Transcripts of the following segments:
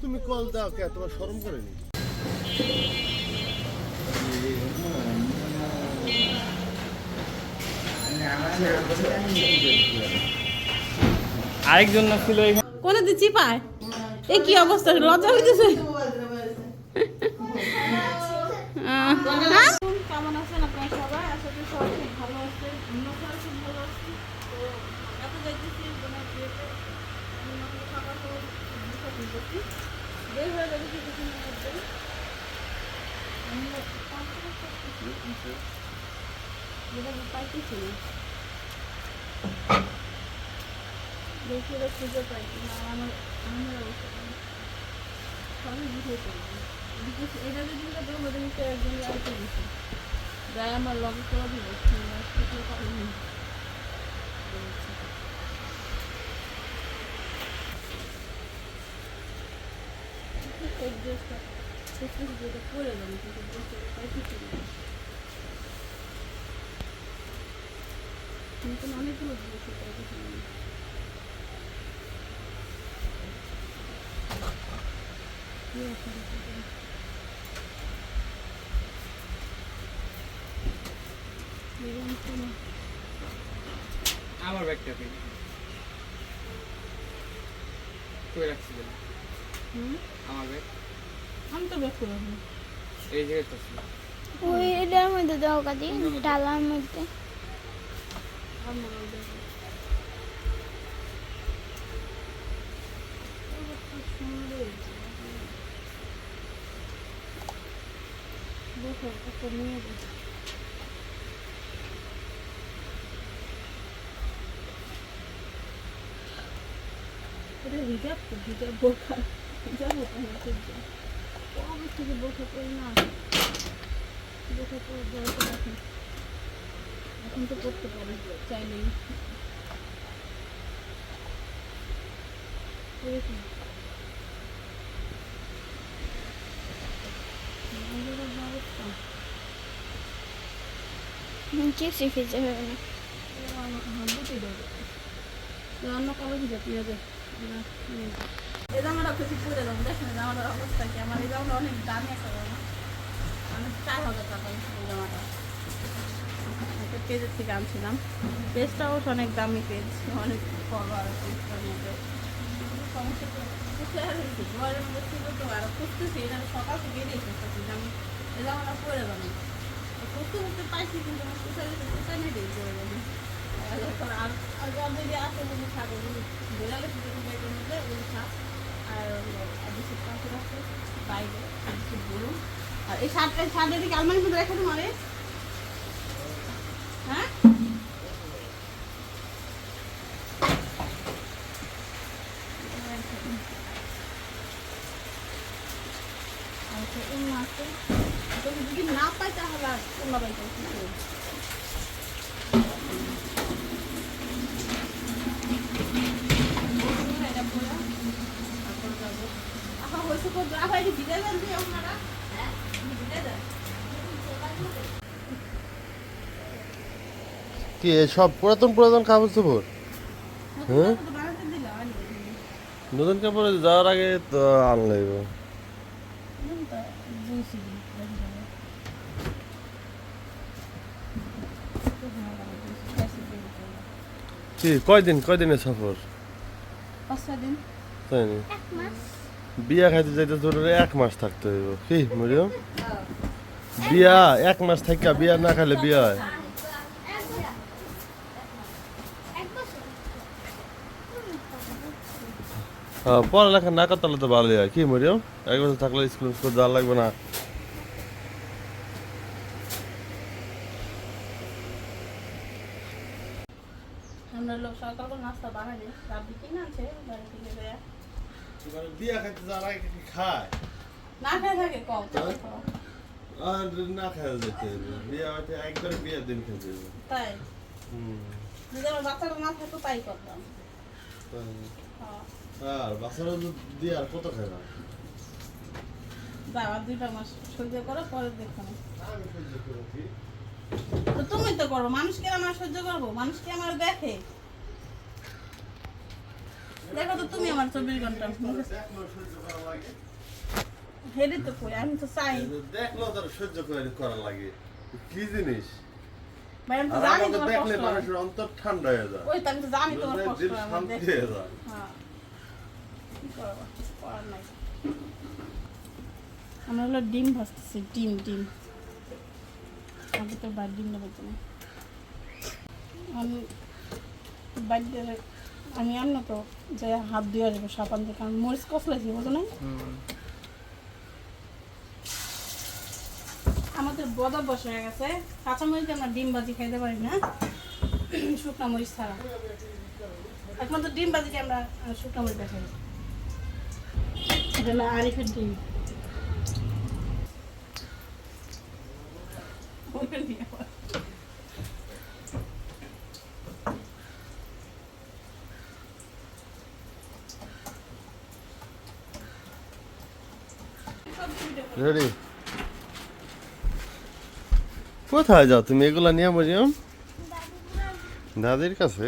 তুমি কল দাও কে তোমার শরম করেনি আরেকজন না ছিল কোনে দিচ্ছি, পায়। এ কি অবস্থা? লজ্জা হইতেছে। কেমন আছেন আপনারা সবাই? আশা করি সবাই খুব ভালো আছেন। আমরা সবাই খুব ভালো আছি তো এত যাইতেছি বোনের বিয়েতে বের হয়ে যাবে মধ্যে কিন্তু যেটা পাইতেছি না। দেখি ওরা খুঁজে পাই না আমার আমার অবস্থা সবই বুঝে বিশেষ এটা যদি দেবো ওদের নিচে একজন আরেকটা দিচ্ছে যাই আমার লগে করে দিব পরে যাবে কিন্তু অনেকগুলো দিয়েছি পাইতেছি না কি আছে দেখতে? এরকম কোনো আমার ব্যাগটা পেয়ে কই রাখছিলেন আমার ব্যাগ আমি তো বের করে। এই জায়গায় তো ছিল। ওই এটার মধ্যে দাও কাদি ডালার মধ্যে। আর মনে এটা হিজাব তো হিজাব বোরখা। হিজাব হতো না কিন্তু কবে থেকে বোরখা পরি না। বোরখা পরে দরকার এখন। এখন তো করতে পারি চাইলেই। চিপসি ফিজে হবে না রান্না কবে ভিজা পেঁয়াজে এই জামাটা খুশি পুড়ে দাম দেখেন জামাটার অবস্থা কি? আমার এই জামাটা অনেক দামি একটা আমি চার হাজার টাকা এই জামাটা। একটা পেজের থেকে আনছিলাম। পেজটাও অনেক দামি পেজ অনেক বড় আর সমস্যা মধ্যে ছিল তো, আর খুঁজতেছি এটা সকাল থেকে এসেছি যে আমি এই জামাটা পরে যাব। খুঁজতে পাইছি, কিন্তু আমার কোথায় পরে যাব আর আর আসে যদি থাকে গেছে যদি ব্যাগের মধ্যে হ্যাঁ? আচ্ছা এই মাসে তুমি যদি না পাই তাহলে আর অন্য বাইকে কি সব পুরাতন পুরাতন কাপড় চোপড় হ্যাঁ? নতুন কাপড়ে যাওয়ার আগে তো আনলাই কি কয়দিন কয়দিনের সফর? তাই নি বিয়া খাইতে যাইতে তোর এক মাস থাকতে হইব। কি মরিয়ম? বিয়া এক মাস থাকা বিয়া না খাইলে বিয়া হয়? পড়ালেখা না করতে হলে তো ভালোই হয়। কি মরিয়ম? এক বছর থাকলে স্কুল স্কুল যাওয়া লাগবে না। আমরা লোক সকাল করে নাস্তা বানাই রাবি কিনে আছে বাড়ি থেকে দেয়া বিয়া খাইতে যাওয়ার আগে কি খায়? না খেয়ে থাকে কম। আর না খাইতে যেতে বিয়া হইতে একবারে বিয়ের দিন খেতে তাই? হুম। যদি আমার বাচ্চাটা না থাকতো তাই করতাম। হ্যাঁ। আর বাচ্চারা দিয়ে আর কত খায় না? যাও দুইটা মাস সহ্য করো পরে দেখো তো তুমি তো করো মানুষ কি আমার সহ্য করব? মানুষ কি আমার দেখে? দেখো তো তুমি আমার চব্বিশ ঘণ্টা। হেডে তো কই? আমি তো চাই। দেখল তোর সহ্য করে করা লাগে। কি জিনিস? ভাই আমি তো জানি তোমার কষ্ট হয়। মানুষের অন্তর ঠান্ডা হয়ে যায়। ওই তো আমি তো জানি তোমার কষ্ট হয়, আমার দেখে। হ্যাঁ। কি করব করার নাই আমরা হলো ডিম ভাজতেছি ডিম ডিম। আগে তো বাইর আমি আমি তো যে হাত আসব সাবান দিয়ে কারণ মরিচ কষলাইছি বুঝো না আমাদের বদ অভ্যাস হয়ে গেছে। কাঁচা মরিচ আমরা ডিম ভাজি খাইতে পারি না। শুকনা মরিচ ছাড়া। একমাত্র ডিম ভাজিকে আমরা শুকনা মরিচ খাই এটা হলো আরিফের ডিম ওইটা নিয়ে আবার। রেডি কোথায় যাও তুমি? এগুলা নিয়ে মরিয়ম দাদির কাছে?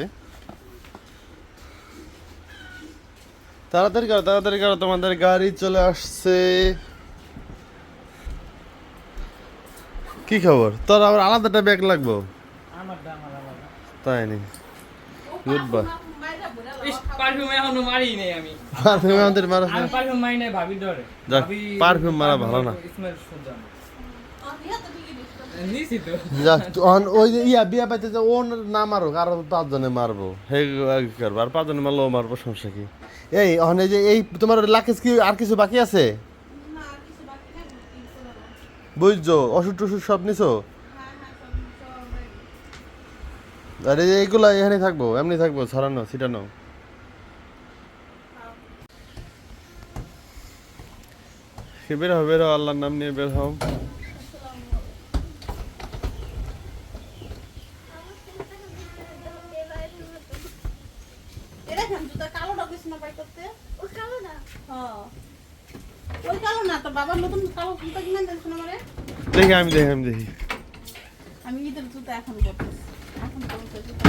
তাড়াতাড়ি করো তাড়াতাড়ি করো তোমাদের গাড়ি চলে আসছে। কি খবর? তোর আবার আলাদাটা ব্যাগ লাগবো? তাই নি। বুড়া ইস পারফিউম মারি ভালো না। ওই যে ইয়া বিয়া পাইতে না মারুক আর পাঁচজনে মারবো। হে করব? আর পাঁচজনে মারলেও মারবো সমস্যা কি? এই অনে যে এই তোমার লাকেজ কি আর কিছু বাকি আছে। বুঝছ ওষুধ টষুধ সব নিছো হ্যাঁ, হ্যাঁ, সব- ready। আর এইগুলা এখানে থাকব এমনি থাকব ছড়ানো ছিটানো সে বের হও বের হও আল্লাহর নাম নিয়ে বের হও কালোটা না বাই করতে। ও কালো না। হ্যাঁ। ওই কালো না, তো বাবার নতুন কালো জুতা কিনে দিয়েছে না আমারে? দেখি আমি দেখি আমি দেখি। আমি ঈদের জুতা এখন করতেছি এখন পর্যন্ত জুতা।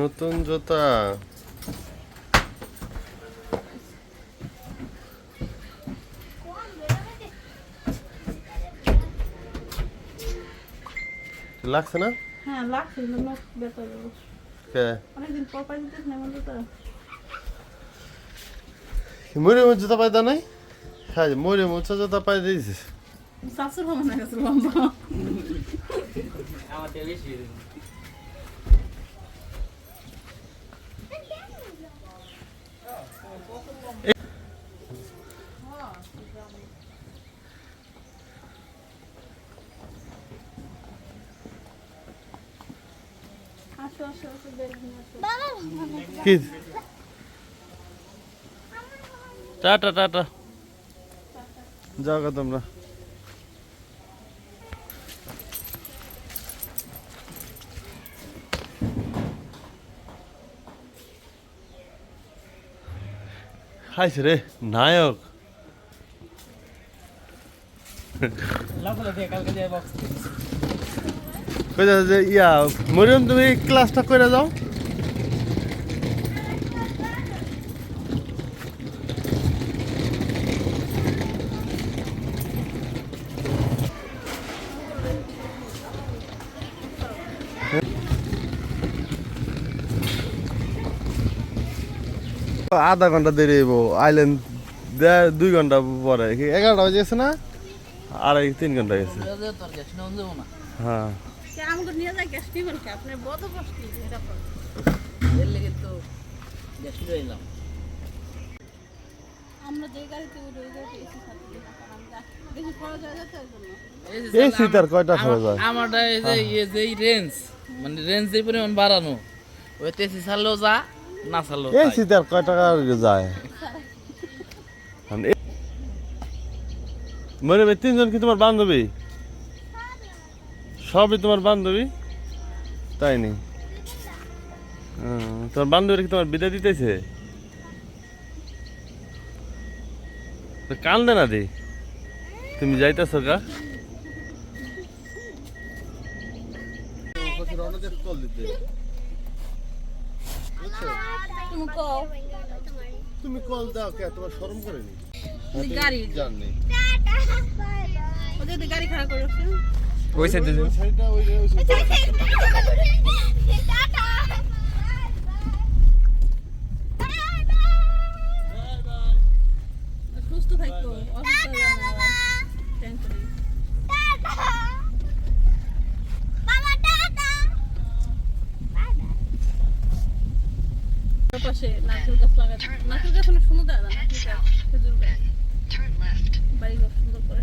নতুন জুতা। লাগছে না? হ্যাঁ লাগছে কিন্তু কে? অনেকদিন পর পাই দিতেছ না জুতা মরে জুতা পাই দা নাই? হ্যাঁ মরে মুছা জুতা পাই দিয়েছিস। শাশুর হবে না গেছে লম্বা আমার বেশি আসো আসো আসো বের হয়ে আসো বাবা কি? Tata tata. যাও তোমরা। খাইছে রে নায়ক। লাফলা দিয়ে কালকে যাই বক্স। কই যে ইয়া মরিয়ম তুমি ক্লাসটা করে যাও। আধা ঘণ্টা দেরি হইব আইলেন দেড় দুই ঘণ্টা পরে। কি এগারোটা বাজে গেছে না? আড়াই তিন ঘণ্টা গেছে। হ্যাঁ। নিয়ে যায় গ্যাস কে? আপনি বড় কষ্ট এটা এই শীতার কয়টা খরচ হয়? আমারটা এই যে ইয়ে যে রেঞ্জ মানে রেঞ্জ যে পরিমাণ বাড়ানো ওই তেসি ছাড়লেও যা না ছাড়লেও এই। কয় টাকা যায়? মনে হয় তিনজন কি তোমার বান্ধবী? সবই তোমার বান্ধবী? তাই নি? তোমার বান্ধবীরা কি তোমার বিদায় দিতেছে? কান্দে না দে। তুমি যাইতেছ গা। তুমি কল দাও কে? তোমার শরম গাড়ি। জাননি ওদের গাড়ি খারাপ করে ওই সাইডে সাইডটা ওই সুস্থ থাকো অসুস্থ পাশে নারকেল গাছ লাগাতে নারকেল গাছ অনেক সুন্দর দাদা নারকেল গাছ খেজুর গাছ বাড়ি সুন্দর করে।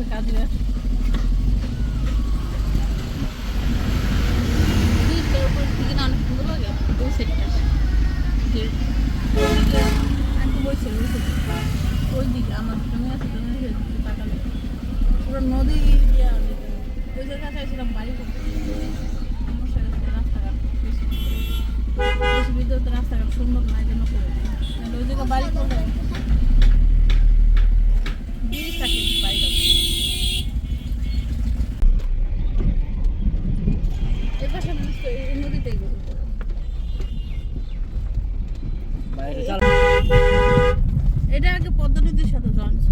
তাকালে পুরো নদী ওই জায়গায় চাইছিলাম বাড়ি সমস্যা রাস্তাঘাট বেশি ভিতরে রাস্তাঘাট সুন্দর না এই জন্য। ওই জায়গায় বাড়ি করলে 车都装起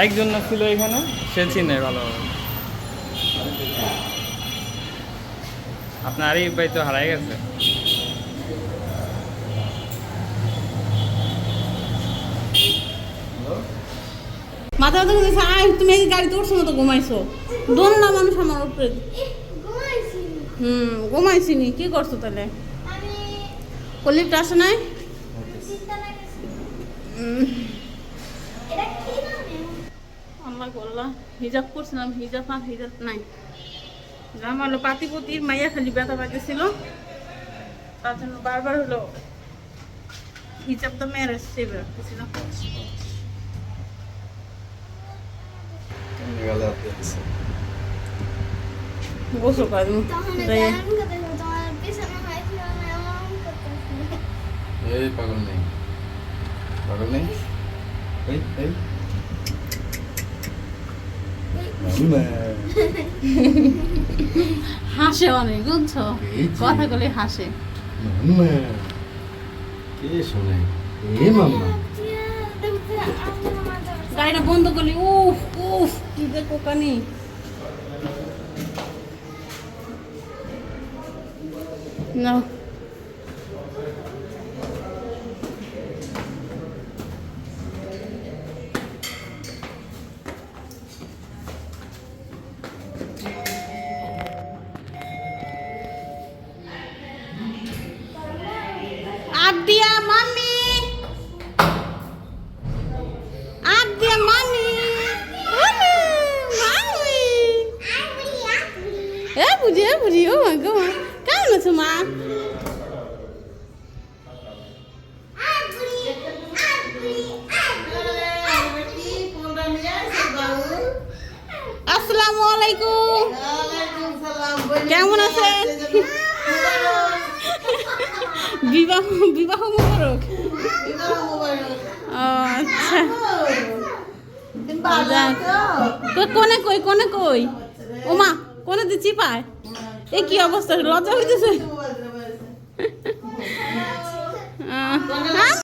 আরেকজন না ছিল এখানে সে চিনে ভালো আপনার আরিফ ভাই তো হারাই গেছে। মাথা ব্যথা করতেছে আয় তুমি এই গাড়িতে উঠছো না তো ঘুমাইছো? দোন না মানুষ আমার উপরে? হুম ঘুমাইছি নি কি করছ তাহলে? আমি কলিপটা আসে নাই চিন্তা লাগছে উম, এটা কি নামে আল্লাহ করলা হিজাব করছিলাম হিজাব আর হিজাব নাই। আমার হলো পাতিপতির মাইয়া খালি ব্যথা পাইতেছিল। তার জন্য বারবার হলো হিজাব তো মেয়ের গোসল এই পাগল নেই। পাগল নেই? এই এই। হাসে অনেক বুঝছ কথা বলে হাসে। কে শোনে এ মাম্মা গাড়িটা বন্ধ করলি উফ উফ কি যে কোকানি। না আসসালামু আলাইকুম। কেমন আছেন? বিবাহ বিবাহ মুবারক। আচ্ছা। কোনে কই কোনে কই? ওমা, কোনে দিচ্ছি পায়? এ কি অবস্থা? লজ্জা হইতেছে। আহ, হ্যাঁ